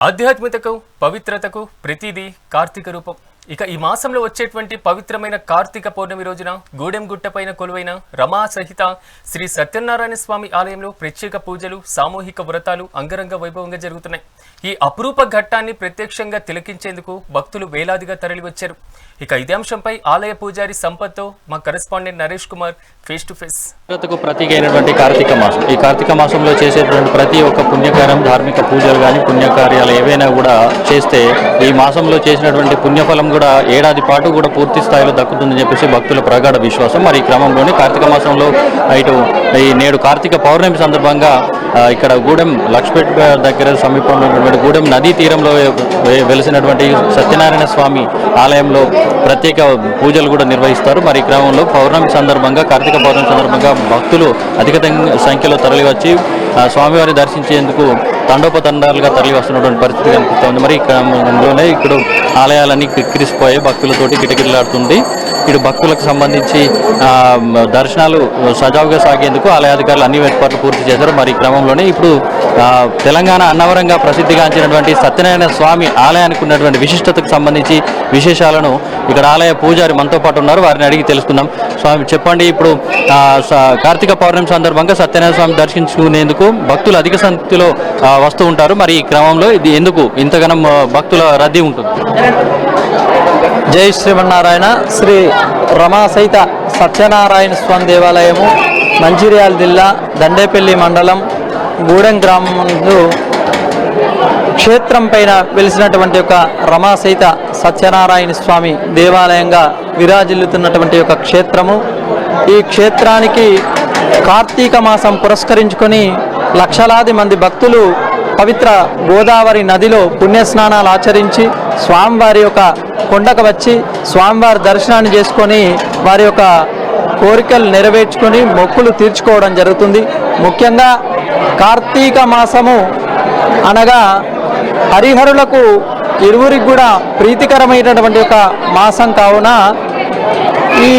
ఆధ్యాత్మికతకు పవిత్రతకు ప్రతిదీ కార్తీక రూపం. ఇక ఈ మాసంలో వచ్చేటువంటి పవిత్రమైన కార్తీక పౌర్ణమి రోజున గూడెం గుట్టపైన కొలువైన రమా సహిత శ్రీ సత్యనారాయణ స్వామి ఆలయంలో ప్రత్యేక పూజలు సామూహిక వ్రతాలు అంగరంగ వైభవంగా జరుగుతున్నాయి. ఈ అపురూప ఘట్టాన్ని ప్రత్యక్షంగా తిలకించేందుకు భక్తులు వేలాదిగా తరలివచ్చారు. ఇక ఇదే అంశంపై ఆలయ పూజారి సంపత్తో మా correspondent Naresh Kumar face to face. పవిత్రతకు ప్రతీక అయినటువంటి కార్తీక మాసం. ఈ కార్తీక మాసంలో చేసేటువంటి ప్రతి ఒక్క పుణ్యకార్యం ధార్మిక పూజలు కానీ పుణ్యకార్యాలు ఏవైనా కూడా చేస్తే ఈ మాసంలో చేసినటువంటి పుణ్యఫలం కూడా ఏడాది పాటు కూడా పూర్తి స్థాయిలో దక్కుతుందని చెప్పేసి భక్తుల ప్రగాఢ విశ్వాసం. మరి ఈ క్రమంలోనే కార్తీక మాసంలో ఇటు ఈ నేడు కార్తీక పౌర్ణమి సందర్భంగా ఇక్కడ గూడెం లక్ష్మీపేట దగ్గర సమీపంలో ఉన్నటువంటి గూడెం నదీ తీరంలో వెలిసినటువంటి సత్యనారాయణ స్వామి ఆలయంలో ప్రత్యేక పూజలు కూడా నిర్వహిస్తారు. మరి ఈ క్రమంలో పౌర్ణమి సందర్భంగా కార్తీక పౌర్ణమి సందర్భంగా భక్తులు అధిక సంఖ్యలో తరలివచ్చి స్వామివారిని దర్శించేందుకు తండోపతండాలుగా తరలి వస్తున్నటువంటి పరిస్థితి కనిపిస్తుంది. మరి ఇక్కడ ఇక్కడ ఆలయాలన్నీ కిక్కిరిసిపోయి భక్తులతోటి కిటకిటలాడుతుంది. ఇటు భక్తులకు సంబంధించి దర్శనాలు సజావుగా సాగేందుకు ఆలయ అధికారులు అన్ని ఏర్పాట్లు పూర్తి చేశారు. మరి క్రమంలోనే ఇప్పుడు తెలంగాణ అన్నవరంగా ప్రసిద్ధిగాంచినటువంటి సత్యనారాయణ స్వామి ఆలయానికి ఉన్నటువంటి విశిష్టతకు సంబంధించి విశేషాలను ఇక్కడ ఆలయ పూజారి మనతో పాటు ఉన్నారు. వారిని అడిగి తెలుసుకుందాం. స్వామి చెప్పండి ఇప్పుడు స- కార్తీక పౌర్ణమి సందర్భంగా సత్యనారాయణ స్వామి దర్శించుకునేందుకు భక్తులు అధిక సంఖ్యలో వస్తూ ఉంటారు. మరి ఈ క్రమంలో ఇది ఎందుకు ఇంతగానం భక్తుల రద్దీ ఉంటుంది? జై శ్రీమన్నారాయణ శ్రీ రమా సహిత సత్యనారాయణ స్వామి దేవాలయము మంచిర్యాల జిల్లా దండేపల్లి మండలం గూడెం గ్రామం క్షేత్రం పైన వెలిసినటువంటి ఒక రమా సహిత సత్యనారాయణ స్వామి దేవాలయంగా విరాజిల్లుతున్నటువంటి ఒక క్షేత్రము. ఈ క్షేత్రానికి కార్తీక మాసం పురస్కరించుకొని లక్షలాది మంది భక్తులు పవిత్ర గోదావరి నదిలో పుణ్యస్నానాలు ఆచరించి స్వామివారి యొక్క కొండకు వచ్చి స్వామివారి దర్శనాన్ని చేసుకొని వారి యొక్క కోరికలు నెరవేర్చుకొని మొక్కులు తీర్చుకోవడం జరుగుతుంది. ముఖ్యంగా కార్తీక మాసము అనగా హరిహరులకు ఇరువురికి కూడా ప్రీతికరమైనటువంటి ఒక మాసం కావున ఈ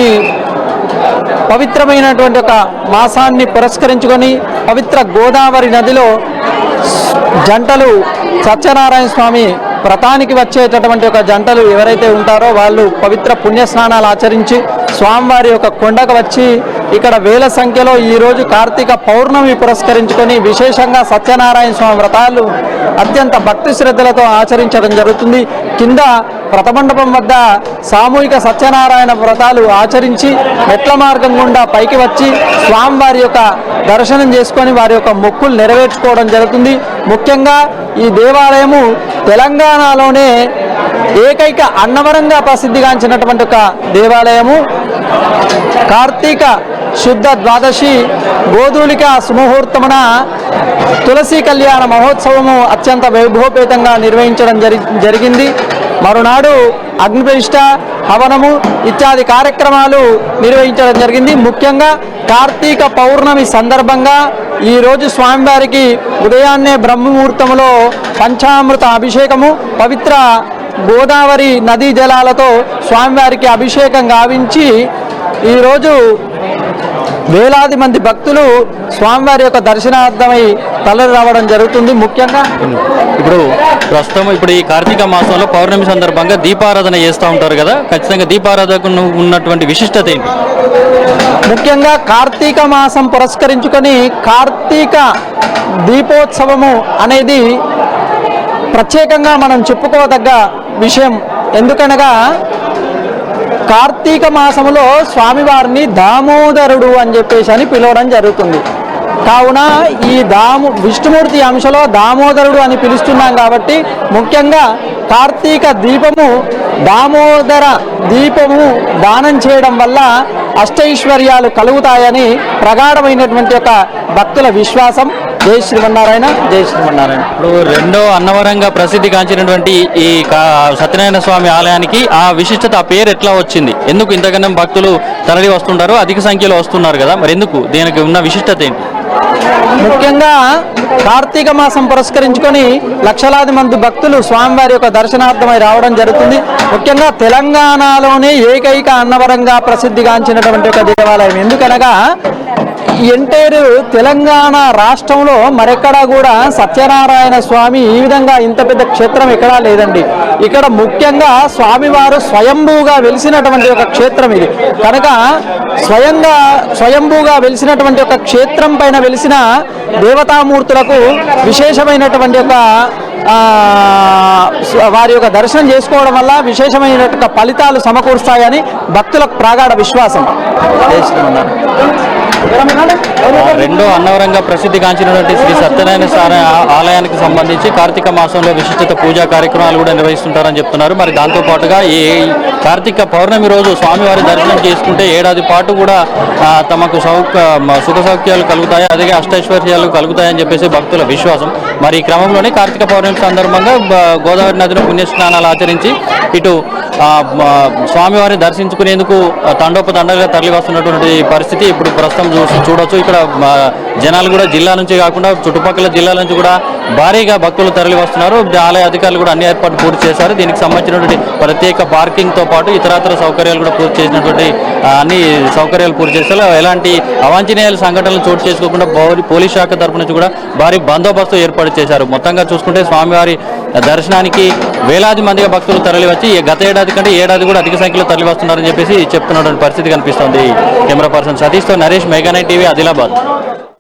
పవిత్రమైనటువంటి ఒక మాసాన్ని పురస్కరించుకొని పవిత్ర గోదావరి నదిలో జంటలు సత్యనారాయణ స్వామి వ్రతానికి వచ్చేటటువంటి ఒక జంటలు ఎవరైతే ఉంటారో వాళ్ళు పవిత్ర పుణ్య స్నానాలు ఆచరించి స్వామివారి యొక్క కొండకు వచ్చి ఇక్కడ వేల సంఖ్యలో ఈరోజు కార్తీక పౌర్ణమి పురస్కరించుకొని విశేషంగా సత్యనారాయణ స్వామి వ్రతాలు అత్యంత భక్తి శ్రద్ధలతో ఆచరించడం జరుగుతుంది. కింద వ్రతమండపం వద్ద సామూహిక సత్యనారాయణ వ్రతాలు ఆచరించి మెట్ల మార్గం గుండా పైకి వచ్చి స్వామివారి యొక్క దర్శనం చేసుకొని వారి యొక్క మొక్కులు నెరవేర్చుకోవడం జరుగుతుంది. ముఖ్యంగా ఈ దేవాలయము తెలంగాణలోనే ఏకైక అన్నవరంగా ప్రసిద్ధిగాంచినటువంటి ఒక దేవాలయము. కార్తీక శుద్ధ ద్వాదశి గోధూలిక సుముహూర్తమున తులసి కళ్యాణ మహోత్సవము అత్యంత వైభవపేతంగా నిర్వహించడం జరి జరిగింది. మరునాడు అగ్నిప్రతిష్ట హవనము ఇత్యాది కార్యక్రమాలు నిర్వహించడం జరిగింది. ముఖ్యంగా కార్తీక పౌర్ణమి సందర్భంగా ఈరోజు స్వామివారికి ఉదయాన్నే బ్రహ్మముహూర్తంలో పంచామృత అభిషేకము పవిత్ర గోదావరి నదీ జలాలతో స్వామివారికి అభిషేకం గావించి ఈరోజు వేలాది మంది భక్తులు స్వామివారి యొక్క దర్శనార్థమై తరలి రావడం జరుగుతుంది. ముఖ్యంగా ఇప్పుడు ప్రస్తుతం ఇప్పుడు ఈ కార్తీక మాసంలో పౌర్ణమి సందర్భంగా దీపారాధన చేస్తూ ఉంటారు కదా. ఖచ్చితంగా దీపారాధనకు ఉన్నటువంటి విశిష్టత ఏంటి? ముఖ్యంగా కార్తీక మాసం పురస్కరించుకొని కార్తీక దీపోత్సవము అనేది ప్రత్యేకంగా మనం చెప్పుకోదగ్గ విషయం. ఎందుకనగా కార్తీక మాసములో స్వామివారిని దామోదరుడు అని చెప్పేసి అని పిలవడం జరుగుతుంది. కావున ఈ దాము విష్ణుమూర్తి అంశలో దామోదరుడు అని పిలుస్తున్నాం కాబట్టి ముఖ్యంగా కార్తీక దీపము దామోదర దీపము దానం చేయడం వల్ల అష్టైశ్వర్యాలు కలుగుతాయని ప్రగాఢమైనటువంటి ఒక భక్తుల విశ్వాసం. జై శ్రీమన్నారాయణ జై శ్రీమన్నారాయణ. ఇప్పుడు రెండో అన్నవరంగా ప్రసిద్ధిగాంచినటువంటి ఈ కా- సత్యనారాయణ స్వామి ఆలయానికి ఆ విశిష్టత ఆ పేరు ఎట్లా వచ్చింది? ఎందుకు ఇంతకన్నా భక్తులు తరలి వస్తుంటారు? అధిక సంఖ్యలో వస్తున్నారు కదా మరి ఎందుకు? దీనికి ఉన్న విశిష్టత ఏంటి? ముఖ్యంగా కార్తీక మాసం పురస్కరించుకొని లక్షలాది మంది భక్తులు స్వామివారి యొక్క దర్శనార్థమై రావడం జరుగుతుంది. ముఖ్యంగా తెలంగాణలోనే ఏకైక అన్నవరంగా ప్రసిద్ధిగాంచినటువంటి ఒక దేవాలయం. ఎందుకనగా ఎంటైర్ తెలంగాణ రాష్ట్రంలో మరెక్కడా కూడా సత్యనారాయణ స్వామి ఈ విధంగా ఇంత పెద్ద క్షేత్రం ఎక్కడా లేదండి. ఇక్కడ ముఖ్యంగా స్వామివారు స్వయంభూగా వెలిసినటువంటి ఒక క్షేత్రం ఇది. కనుక స్వయంగా స్వయంభూగా వెలిసినటువంటి ఒక క్షేత్రం పైన వెలిసిన దేవతామూర్తులకు విశేషమైనటువంటి ఒక వారి యొక్క దర్శనం చేసుకోవడం వల్ల విశేషమైనటువంటి ఫలితాలు సమకూరుస్తాయని భక్తులకు ప్రాగాఢ విశ్వాసం. రెండో అన్నవరంగా ప్రసిద్ధిగాంచినటువంటి శ్రీ సత్యనారాయణ స్వామి ఆలయానికి సంబంధించి కార్తీక మాసంలో విశిష్టత పూజా కార్యక్రమాలు కూడా నిర్వహిస్తుంటారని చెప్తున్నారు. మరి దాంతో పాటుగా ఈ కార్తీక పౌర్ణమి రోజు స్వామివారి దర్శనం చేసుకుంటే ఏడాది పాటు కూడా తమకు సౌక సుఖ సౌఖ్యాలు కలుగుతాయి? అలాగే అష్టైశ్వర్యాలు కలుగుతాయని చెప్పేసి భక్తుల విశ్వాసం. మరి ఈ క్రమంలోనే కార్తీక పౌర్ణమి సందర్భంగా గోదావరి నదిలో పుణ్యస్నానాలు ఆచరించి ఇటు స్వామివారిని దర్శించుకునేందుకు తండోపతండగా తండోపతండాలుగా తరలి వస్తున్నటువంటి పరిస్థితి ఇప్పుడు ప్రస్తుతం చూసి చూడవచ్చు ఇక్కడ జనాలు కూడా జిల్లా నుంచి కాకుండా చుట్టుపక్కల జిల్లాల నుంచి కూడా భారీగా భక్తులు తరలి వస్తున్నారు. ఆలయ అధికారులు కూడా అన్ని ఏర్పాట్లు పూర్తి చేశారు. దీనికి సంబంధించినటువంటి ప్రత్యేక పార్కింగ్తో పాటు ఇతరత్ర సౌకర్యాలు కూడా పూర్తి చేసినటువంటి అన్ని సౌకర్యాలు పూర్తి చేశారు. ఎలాంటి అవాంఛనీయాల సంఘటనలు చోటు చేసుకోకుండా పోలీస్ శాఖ తరపు నుంచి కూడా భారీ బందోబస్తు ఏర్పాటు చేశారు. మొత్తంగా చూసుకుంటే స్వామివారి దర్శనానికి వేలాది మందిగా భక్తులు తరలివచ్చి ఈ గత ఏడాది కంటే ఏడాది కూడా అధిక సంఖ్యలో తరలివస్తున్నారని చెప్పేసి చెప్తున్నటువంటి పరిస్థితి కనిపిస్తోంది. కెమెరా పర్సన్ సతీష్తో నరేష్ మెగానైట్ టీవీ ఆదిలాబాద్.